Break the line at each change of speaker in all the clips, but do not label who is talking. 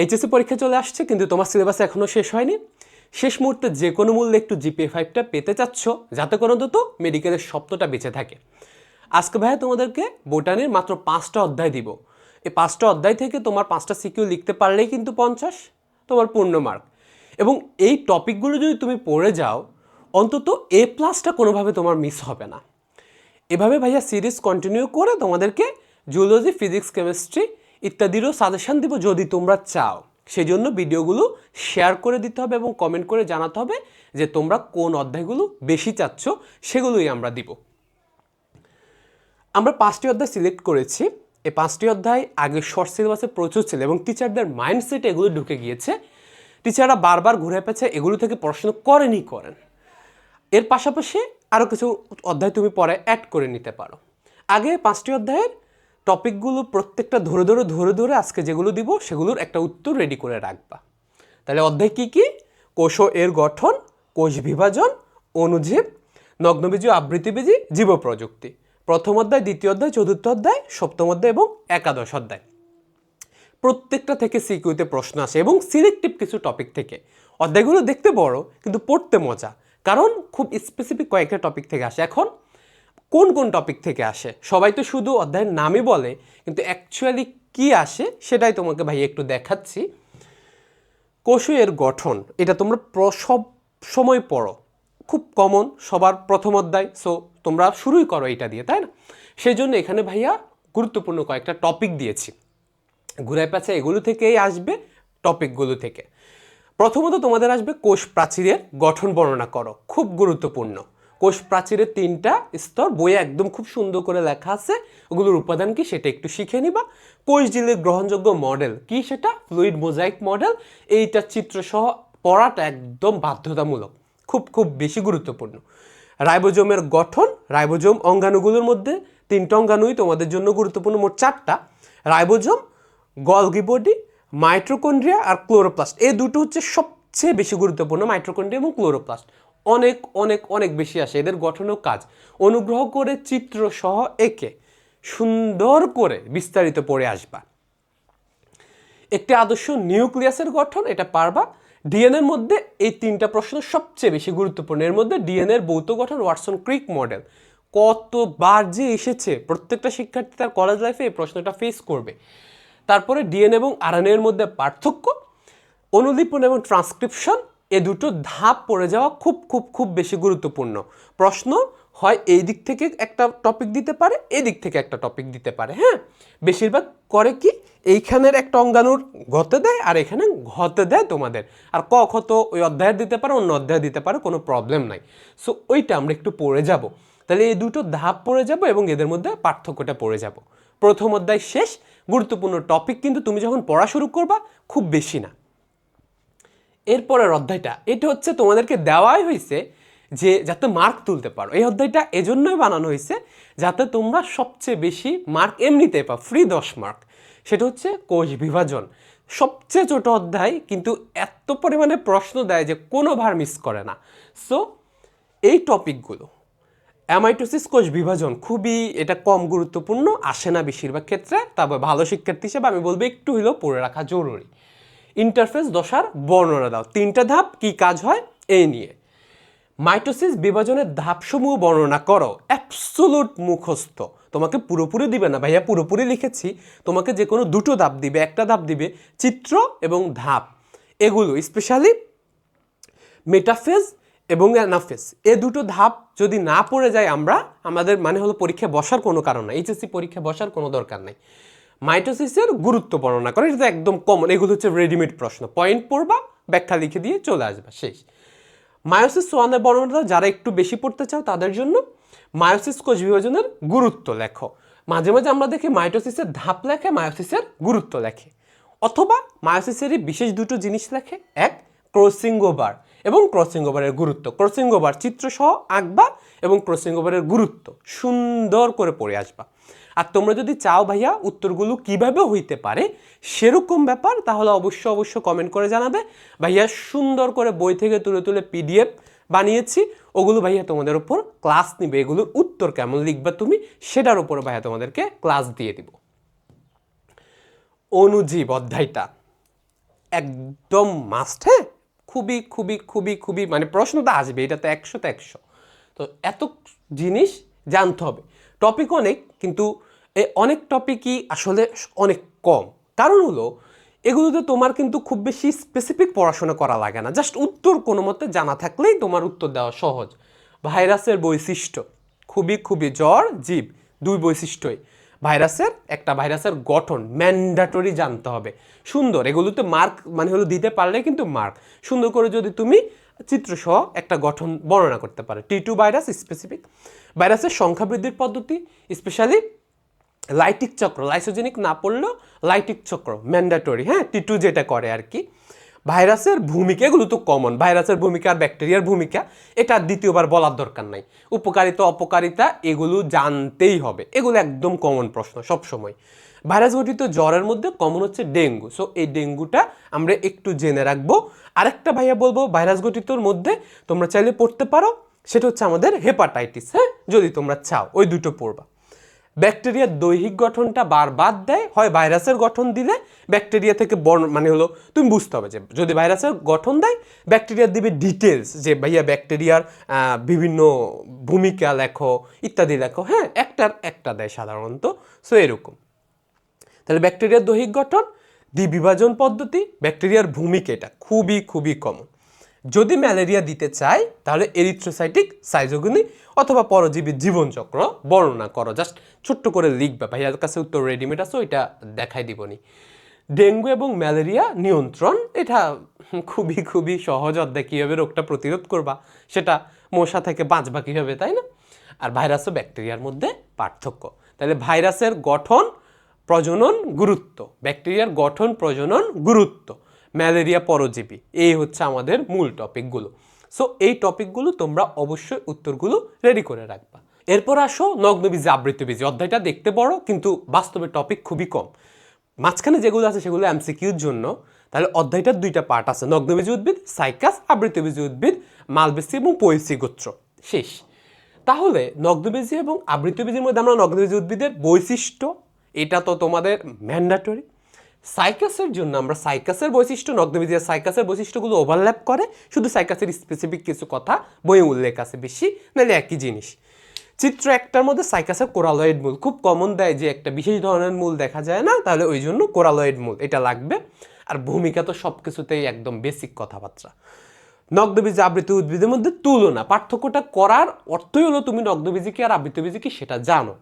HSC পরীক্ষা চলে আসছে, কিন্তু তোমার সিলেবাস এখনও শেষ হয়নি। শেষ মুহূর্তে যে কোনো মূল্যে একটু জিপিএ ফাইভটা পেতে চাচ্ছ, যাতে করে অন্তত মেডিকেলের সপ্তটা বেঁচে থাকে। আজকে ভাইয়া তোমাদেরকে বোটানির মাত্র পাঁচটা অধ্যায় দিব। এই পাঁচটা অধ্যায় থেকে তোমার পাঁচটা সিকিউ লিখতে পারলেই কিন্তু পঞ্চাশ, তোমার পূর্ণ মার্ক এবং এই টপিকগুলো যদি তুমি পড়ে যাও, অন্তত এ প্লাসটা কোনোভাবে তোমার মিস হবে না। এভাবে ভাইয়া সিরিজ কন্টিনিউ করে তোমাদেরকে জুলজি ফিজিক্স কেমিস্ট্রি ইত্যাদিরও সাজেশন দিব যদি তোমরা চাও। সেই জন্য ভিডিওগুলো শেয়ার করে দিতে হবে এবং কমেন্ট করে জানাতে হবে যে তোমরা কোন অধ্যায়গুলো বেশি চাচ্ছ, সেগুলোই আমরা দিব। আমরা পাঁচটি অধ্যায় সিলেক্ট করেছি। এই পাঁচটি অধ্যায় আগে শর্ট সিলেবাসে প্রচুর ছিল এবং টিচারদের মাইন্ডসেট এগুলো ঢুকে গিয়েছে। টিচাররা বারবার ঘুরে পেছে এগুলো থেকে পড়াশোনা করেনই করেন। এর পাশাপাশি আরও কিছু অধ্যায় তুমি পরে অ্যাড করে নিতে পারো। আগে পাঁচটি অধ্যায়ের টপিকগুলো প্রত্যেকটা ধরে ধরে ধরে ধরে আজকে যেগুলো দিব সেগুলোর একটা উত্তর রেডি করে রাখবা। তাহলে অধ্যায় কী কী? কোষ এর গঠন, কোষ বিভাজন, অনুজীব, নগ্নবীজি আবৃত্তিবীজি জীব প্রযুক্তি প্রথম অধ্যায়, দ্বিতীয় অধ্যায়, চতুর্থ অধ্যায়, সপ্তম অধ্যায় এবং একাদশ অধ্যায়। প্রত্যেকটা থেকে সিকিউতে প্রশ্ন আসে এবং সিলেক্টিভ কিছু টপিক থেকে। অধ্যায়গুলো দেখতে বড়, কিন্তু পড়তে মজা, কারণ খুব স্পেসিফিক কয়েকটা টপিক থেকে আসে। এখন কোন কোন টপিক থেকে আসে? সবাই তো শুধু অধ্যায়ের নামই বলে, কিন্তু অ্যাকচুয়ালি কি আসে সেটাই তোমাকে ভাই একটু দেখাচ্ছি। কোষ এর গঠন, এটা তোমরা সব সময় পড়ো। খুব কমন সবার প্রথম অধ্যায় সো তোমরা শুরুই করো এটা দিয়ে, তাই না? সেই জন্য এখানে ভাইয়া গুরুত্বপূর্ণ কয়েকটা টপিক দিয়েছি। ঘুরায় পেঁচা এগুলো থেকেই আসবে টপিকগুলো থেকে। প্রথমত তোমাদের আসবে কোষ প্রাচীরের গঠন বর্ণনা করো, খুব গুরুত্বপূর্ণ। কোষ প্রাচীরের তিনটা স্তর, বইয়ে একদম খুব সুন্দর করে লেখা আছে। ওগুলোর উপাদান কি সেটা একটু শিখে নিবা। কোষ ঝিলের গ্রহণযোগ্য মডেল কি সেটা? Fluid mosaic model. এইটা চিত্রসহ পড়াটা একদম বাধ্যতামূলক। খুব খুব বেশি গুরুত্বপূর্ণ। রাইবোজোমের গঠন, রাইবোজোম অঙ্গাণুগুলোর মধ্যে। তিনটা অঙ্গাণুই তোমাদের জন্য গুরুত্বপূর্ণ। মোট চারটা। রাইবোজোম গলগি বডি মাইট্রোকন্ড্রিয়া আর ক্লোরোপ্লাস্ট। এই দুটো হচ্ছে সবচেয়ে বেশি গুরুত্বপূর্ণ মাইট্রোকন্ড্রিয়া এবং ক্লোরোপ্লাস্ট। অনেক অনেক অনেক বেশি আসে। এদের গঠনও কাজ। অনুগ্রহ করে চিত্র সহ একে সুন্দর করে বিস্তারিত পড়ে আসবা। একটি আদর্শ নিউক্লিয়াসের গঠন, এটা পারবা। ডিএনএর মধ্যে এই তিনটা প্রশ্ন সবচেয়ে বেশি গুরুত্বপূর্ণ। এর মধ্যে ডিএনএর ভৌত গঠন, ওয়াটসন ক্রিক মডেল। কতবার যে এসেছে, প্রত্যেকটা শিক্ষার্থী তার কলেজ লাইফে এই প্রশ্নটা ফেস করবে। তারপরে ডিএনএ এবং আরএনএ এর মধ্যে পার্থক্য, অনুলিপন এবং ট্রান্সক্রিপশন এ দুটো ধাপ পড়ে যাওয়া খুব খুব খুব বেশি গুরুত্বপূর্ণ। প্রশ্ন হয় এই দিক থেকে একটা টপিক দিতে পারে এই দিক থেকে একটা টপিক দিতে পারে হ্যাঁ? বেশিরভাগ করে কি এইখানের একটা অঙ্গাণুর ঘতে দেয় আর এখানে ঘতে দেয় তোমাদের। আর ক ক্ষত ওই অধ্যায়ের দিতে পারে, অন্য অধ্যায় দিতে পারে, কোনো প্রবলেম নাই। সো ওইটা আমরা একটু পড়ে যাব। তাহলে এই দুটো ধাপ পড়ে যাব এবং এদের মধ্যে পার্থক্যটা পড়ে যাব। প্রথম অধ্যায় শেষ। গুরুত্বপূর্ণ টপিক কিন্তু তুমি যখন পড়া শুরু করবা, খুব বেশি না। এরপরের অধ্যায়টা, এটা হচ্ছে তোমাদেরকে দেওয়াই হয়েছে যে যাতে মার্ক তুলতে পারো। এই অধ্যায়টা এজন্যই বানানো হয়েছে যাতে তোমরা সবচেয়ে বেশি মার্ক এমনিতে পাও ফ্রি দশ মার্ক সেটা হচ্ছে কোষ বিভাজন। সবচেয়ে ছোট অধ্যায় কিন্তু এত পরিমাণে প্রশ্ন দেয় যে কোনো ভার মিস করে না। সো এই টপিকগুলো অ্যামাইটোসিস কোষ বিভাজন খুবই এটা কম গুরুত্বপূর্ণ, আসে না বেশিরভাগ ক্ষেত্রে, তবে ভালো শিক্ষার্থী হিসেবে আমি বলব একটু হলেও পড়ে রাখা জরুরি। ইন্টারফেস দশার বর্ণনা দাও। তিনটা ধাপ, কি কাজ হয়? এই নিয়ে। মাইটোসিস বিভাজনের ধাপসমূহ বর্ণনা করো। অ্যাবসোলুট মুখস্থ। তোমাকে পুরোপুরি দিবে না। ভাইয়া, পুরোপুরি লিখেছি। তোমাকে যে কোনো দুটো ধাপ দিবে। একটা ধাপ দিবে চিত্র এবং ধাপ। এগুলো স্পেশালি মেটাফেজ এবং অ্যানাফেজ এ দুটো ধাপ যদি না পড়ে যায় আমরা, আমাদের মানে হলো পরীক্ষা বসার কোনো কারণ নাই। এইচএসসি পরীক্ষা বসার কোনো দরকার নাই। মাইটোসিসের গুরুত্ব বর্ণনা করে, এটা একদম কমন এগুলো হচ্ছে রেডিমেড প্রশ্ন। পয়েন্ট পড়বা, ব্যাখ্যা লিখে দিয়ে চলে আসবা, শেষ। মায়োসিস ওয়ানের বর্ণনা যারা একটু বেশি পড়তে চাও, তাদের জন্য মায়োসিস কোষ বিভাজনের গুরুত্ব লেখো। মাঝে মাঝে আমরা দেখি মাইটোসিসের ধাপ লেখে, মায়োসিসের গুরুত্ব লেখে। অথবা মায়োসিসেরই বিশেষ দুটো জিনিস লেখে, এক ক্রসিং ওভার এবং ক্রসিং ওভারের গুরুত্ব। ক্রসিং ওভার চিত্রসহ আঁকবা এবং ক্রসিং ওভারের গুরুত্ব। সুন্দর করে পড়ে আসবা। আর তোমরা যদি চাও ভাইয়া উত্তরগুলো কীভাবে হইতে পারে, সেরকম ব্যাপার, তাহলে অবশ্য অবশ্য কমেন্ট করে জানাবে। ভাইয়া সুন্দর করে বই থেকে তুলে তুলে পিডিএফ বানিয়েছি। ওগুলো ভাইয়া তোমাদের ওপর ক্লাস নিবে। এগুলোর উত্তর কেমন লিখবা তুমি, সেটার উপর ভাইয়া তোমাদেরকে ক্লাস দিয়ে দিব। অনুজীব অধ্যায়টা। একদম মাস্ট হ্যাঁ? খুবই খুবই খুবই খুবই মানে প্রশ্নটা আসবে, এটা তো একশো তো একশো। তো এত জিনিস জানতে হবে। টপিক অনেক, কিন্তু এই অনেক টপিকই আসলে অনেক কম। কারণ হলো, এগুলোতে তোমার কিন্তু খুব বেশি স্পেসিফিক পড়াশোনা করা লাগে না। জাস্ট উত্তর কোনো মতে জানা থাকলেই তোমার উত্তর দেওয়া সহজ। ভাইরাসের বৈশিষ্ট্য, খুবই খুবই জ্বর জীব দুই বৈশিষ্ট্যই। ভাইরাসের একটা ভাইরাসের গঠন ম্যান্ডাটরি জানতে হবে। সুন্দর, এগুলোতে মার্ক মানে হলো দিতে পারলে কিন্তু মার্ক সুন্দর করে যদি তুমি চিত্রসহ একটা গঠন বর্ণনা করতে পারো। টি টু ভাইরাস স্পেসিফিক ভাইরাসের সংখ্যা বৃদ্ধির পদ্ধতি স্পেশালি লাইটিক চক্র লাইসোজেনিক না পড়লেও লাইটিক চক্র ম্যান্ডাটরি হ্যাঁ? টি টু যেটা করে আর কি। ভাইরাসের ভূমিকা, এগুলো তো কমন ভাইরাসের ভূমিকা আর ব্যাকটেরিয়ার ভূমিকা, এটা দ্বিতীয়বার বলার দরকার নাই। উপকারিতা, অপকারিতা, এগুলো জানতেই হবে। এগুলো একদম কমন প্রশ্ন সব সময় ভাইরাস গঠিত জ্বরের মধ্যে কমন হচ্ছে ডেঙ্গু। সো এই ডেঙ্গুটা আমরা একটু জেনে রাখব। আরেকটা ভাইয়া বলব, ভাইরাস গঠিতর মধ্যে তোমরা চাইলে পড়তে পারো, সেটা হচ্ছে আমাদের হেপাটাইটিস হ্যাঁ? যদি তোমরা চাও, ওই দুটো পড়বা। ব্যাকটেরিয়ার দৈহিক গঠনটা বার বাদ দেয়, হয় ভাইরাসের গঠন দিলে ব্যাকটেরিয়া থেকে বর্ণ মানে হলো, তুমি বুঝতে হবে যে যদি ভাইরাসের গঠন দেয়, ব্যাকটেরিয়া দিবে ডিটেলস যে ভাইয়া ব্যাকটেরিয়ার বিভিন্ন ভূমিকা লেখো, ইত্যাদি লেখো। হ্যাঁ একটার একটা দেয় সাধারণত। সো এরকম। তাহলে ব্যাকটেরিয়ার দৈহিক গঠন, দ্বিবিভাজন পদ্ধতি, ব্যাকটেরিয়ার ভূমিকা এটা খুবই খুবই কমন যদি ম্যালেরিয়া দিতে চাই তাহলে এরিথ্রোসাইটিক সাইজোগুনি অথবা পরজীবীর জীবনচক্র বর্ণনা করো। জাস্ট ছোট্ট করে লিখবে। ভাইয়ার কাছে উত্তর রেডিমেড আছে, ওইটা দেখাই দিবনি। ডেঙ্গু এবং ম্যালেরিয়া নিয়ন্ত্রণ, এটা খুবই খুবই সহজ অধ্যায় কীভাবে রোগটা প্রতিরোধ করবা, সেটা মশা থেকে বাঁচবা কীভাবে, তাই না? আর ভাইরাস ও ব্যাকটেরিয়ার মধ্যে পার্থক্য। তাহলে ভাইরাসের গঠন, প্রজনন, গুরুত্ব। ব্যাকটেরিয়ার গঠন, প্রজনন, গুরুত্ব। ম্যালেরিয়া পরজীবী। এই হচ্ছে আমাদের মূল টপিকগুলো সো এই টপিকগুলো তোমরা অবশ্যই উত্তরগুলো রেডি করে রাখবা। এরপর আসো নগ্নবীজি আবৃত্তিবীজি অধ্যায়টা দেখতে বড় কিন্তু বাস্তবে টপিক খুবই কম। মাঝখানে যেগুলো আছে সেগুলো এমসিকিউর জন্য। তাহলে অধ্যায়টার দুইটা পার্ট আছে। নগ্নবীজি উদ্ভিদ, সাইকাস আবৃত্তিবীজি উদ্ভিদ, মালবেসি এবং পৈসি গোত্র। শেষ। তাহলে নগ্নবীজি এবং আবৃতবীজির মধ্যে আমরা নগ্নবীজি উদ্ভিদের বৈশিষ্ট্য, এটা তো তোমাদের ম্যান্ডাটরি সাইকাসের জন্য, আমরা সাইকাসের বৈশিষ্ট্য নগ্নবীজি আর সাইকাসের বৈশিষ্ট্যগুলো ওভারল্যাপ করে, শুধু সাইকাসের স্পেসিফিক কিছু কথা বইয়ে উল্লেখ আছে বেশি, নাহলে একই জিনিস। চিত্র একটার মধ্যে সাইকাসের কোরালয়েড মূল, খুব কমন দেয় যে একটা বিশেষ ধরনের মূল দেখা যায় না, তাহলে ওই জন্য কোরালয়েড মূল, এটা লাগবে। আর ভূমিকা তো সব কিছুতেই একদম বেসিক কথাবার্তা। নগ্নবীজ আবৃত উদ্ভিদের মধ্যে তুলনা, পার্থক্যটা করার অর্থই হলো তুমি নগ্নবীজি কি আর আবৃতবীজি কি সেটা জানো।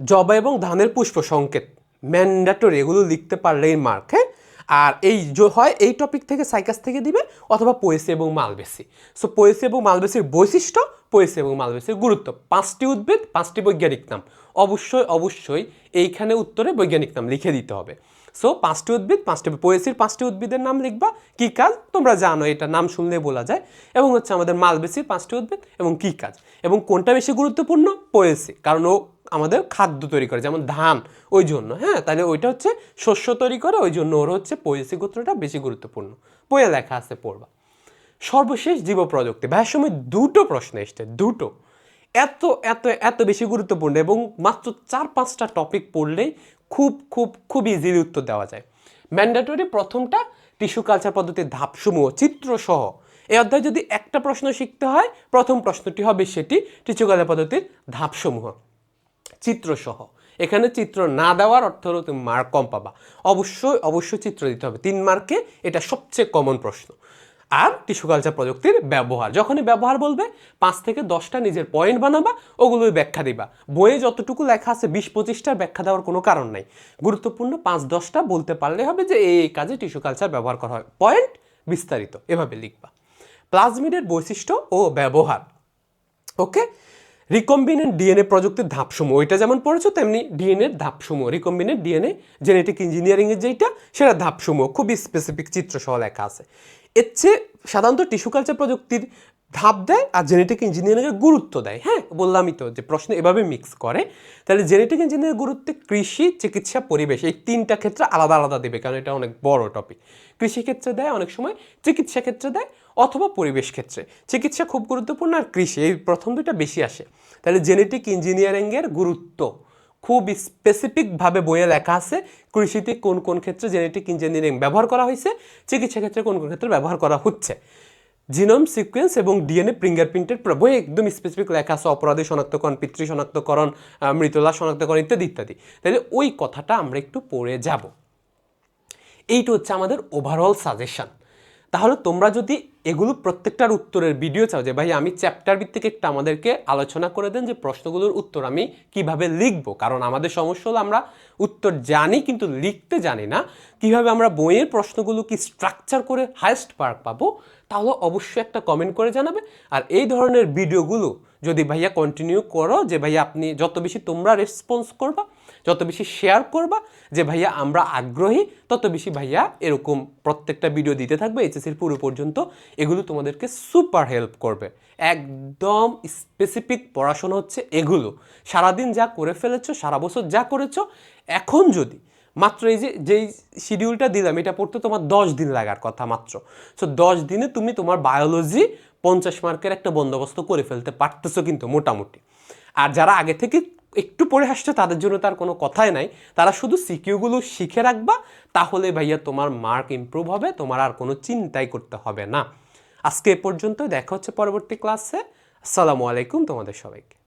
জবা এবং ধানের পুষ্প সংকেত ম্যান্ডাটরি এগুলো লিখতে পারলেই মার্ক হ্যাঁ? আর এই যে হয়, এই টপিক থেকে সাইকাস থেকে দিবে, অথবা পোয়েসি এবং মালবেসি সো পোয়েসি এবং মালবেসির বৈশিষ্ট্য পোয়েসি এবং মালবেসির গুরুত্ব। পাঁচটি উদ্ভিদ, পাঁচটি বৈজ্ঞানিক নাম। অবশ্যই অবশ্যই এইখানে উত্তরে বৈজ্ঞানিক নাম লিখে দিতে হবে। সো পাঁচটি উদ্ভিদ, পাঁচটি পোয়েসির পাঁচটি উদ্ভিদের নাম লিখবা। কি কাজ? তোমরা জানো এটা নাম শুনলে বলা যায়। এবং হচ্ছে আমাদের মালবেসির পাঁচটি উদ্ভিদ এবং কি কাজ? এবং কোনটা বেশি গুরুত্বপূর্ণ? পোয়েসি কারণ ও আমাদের খাদ্য তৈরি করে, যেমন ধান, ওই জন্য হ্যাঁ? তাহলে ওইটা হচ্ছে শস্য তৈরি করে, ওই জন্য ওর হচ্ছে পোয়েসি গোত্রটা বেশি গুরুত্বপূর্ণ। বইয়ে লেখা আছে, পড়বা। সর্বশেষ জীব প্রযুক্তি ভাইয়ের সময় দুটো প্রশ্ন এসছে, দুটো। এত এত এত বেশি গুরুত্বপূর্ণ এবং মাত্র চার, পাঁচটা টপিক পড়লেই খুব খুব খুব ইজিলি উত্তর দেওয়া যায়। ম্যান্ডেটরি প্রথমটা টিস্যু কালচার পদ্ধতির ধাপসমূহ, চিত্রসহ। এই অধ্যায়ে যদি একটা প্রশ্ন শিখতে হয়, প্রথম প্রশ্নটি হবে সেটি টিস্যু কালচার পদ্ধতির ধাপসমূহ, চিত্রসহ। এখানে চিত্র না দেওয়ার অর্থ হলো তুমি মার্ক কম পাবা। অবশ্যই অবশ্যই চিত্র দিতে হবে। তিন মার্কে এটা সবচেয়ে কমন প্রশ্ন। আর টিস্যু কালচার প্রযুক্তির ব্যবহার। যখনই ব্যবহার বলবে, পাঁচ থেকে দশটা নিজের পয়েন্ট বানাবা, ওগুলোই ব্যাখ্যা দিবা। বইয়ে যতটুকু লেখা আছে, বিশ পঁচিশটার ব্যাখ্যা দেওয়ার কোনো কারণ নাই। গুরুত্বপূর্ণ পাঁচ দশটা বলতে পারলে হবে যে এই কাজে টিস্যু কালচার ব্যবহার করা হয়। পয়েন্ট বিস্তারিত, এভাবে লিখবা। প্লাজমিডের বৈশিষ্ট্য ও ব্যবহার। ওকে? রিকম্বিনেন্ট ডিএনএ প্রযুক্তির ধাপসমূহ। ওইটা যেমন পড়েছো, তেমনি ডিএনএর ধাপসমূহ। রিকম্বিনেন্ট ডিএনএ, জেনেটিক ইঞ্জিনিয়ারিংয়ের যেইটা সেটা ধাপসমূহ। খুবই স্পেসিফিক চিত্র সহ লেখা আছে। এর চেয়ে সাধারণত টিস্যু কালচার প্রযুক্তির ধাপ দেয় আর জেনেটিক ইঞ্জিনিয়ারিংয়ের গুরুত্ব দেয়। হ্যাঁ বললামই তো যে প্রশ্ন এভাবে মিক্স করে। তাহলে জেনেটিক ইঞ্জিনিয়ারিং গুরুত্বে কৃষি, চিকিৎসা, পরিবেশ এই তিনটা ক্ষেত্রে আলাদা আলাদা দেবে, কারণ এটা অনেক বড় টপিক কৃষি ক্ষেত্রে দেয় অনেক সময়, চিকিৎসা ক্ষেত্রে দেয় অথবা পরিবেশ ক্ষেত্রে। চিকিৎসা খুব গুরুত্বপূর্ণ আর কৃষি, এই প্রথম দুইটা বেশি আসে। তাহলে জেনেটিক ইঞ্জিনিয়ারিংয়ের গুরুত্ব খুব স্পেসিফিকভাবে বইয়ে লেখা আছে, কৃষিতে কোন কোন ক্ষেত্রে জেনেটিক ইঞ্জিনিয়ারিং ব্যবহার করা হয়েছে, চিকিৎসা ক্ষেত্রে কোন কোন ক্ষেত্রে ব্যবহার করা হচ্ছে। জিনোম সিকোয়েন্স এবং ডিএনএ ফিঙ্গারপ্রিন্টের বই একদম স্পেসিফিক লেখা আছে, অপরাধী শনাক্তকরণ, পিতৃ শনাক্তকরণ মৃতলা শনাক্তকরণ ইত্যাদি ইত্যাদি। তাহলে ওই কথাটা আমরা একটু পড়ে যাব। এইটা হচ্ছে আমাদের ওভারঅল সাজেশন তাহলে তোমরা যদি এগুলো প্রত্যেকটার উত্তরের ভিডিও চাও যে, ভাই, আমি চ্যাপ্টার ভিত্তিক একটা আমাদেরকে আলোচনা করে দেন যে, প্রশ্নগুলোর উত্তর আমি কীভাবে লিখব? কারণ আমাদের সমস্যা হলো আমরা উত্তর জানি কিন্তু লিখতে জানি না। কীভাবে আমরা বইয়ের প্রশ্নগুলো কি স্ট্রাকচার করে হায়েস্ট পার্ক পাবো? তাহলে অবশ্যই একটা কমেন্ট করে জানাবে। আর এই ধরনের ভিডিওগুলো যদি ভাইয়া কন্টিনিউ করো, যে ভাইয়া আপনি যত বেশি তোমরা রেসপন্স করবা, যত বেশি শেয়ার করবা, যে ভাইয়া আমরা আগ্রহী, তত বেশি ভাইয়া এরকম প্রত্যেকটা ভিডিও দিতে থাকবে এইচএসির পুরো পর্যন্ত। এগুলো তোমাদেরকে সুপার হেল্প করবে। একদম স্পেসিফিক পড়াশোনা হচ্ছে এগুলো। সারাদিন যা করে ফেলেছো, সারা বছর যা করেছ, এখন যদি মাত্র এই যে, যেই শিডিউলটা দিলাম, এটা পড়তে তোমার দশ দিন লাগার কথা মাত্র। সো দশ দিনে তুমি তোমার বায়োলজি পঞ্চাশ মার্কের একটা বন্দোবস্ত করে ফেলতে পারতেছো কিন্তু মোটামুটি। আর যারা আগে থেকে একটু পড়ে আসছে, তাদের জন্য তার কোনো কথাই নাই। তারা শুধু সিকিউগুলো শিখে রাখবা, তাহলে ভাইয়া তোমার মার্ক ইমপ্রুভ হবে, তোমার আর কোনো চিন্তাই করতে হবে না। আজকে এ পর্যন্ত দেখা হচ্ছে পরবর্তী ক্লাসে আসসালামু আলাইকুম তোমাদের সবাইকে।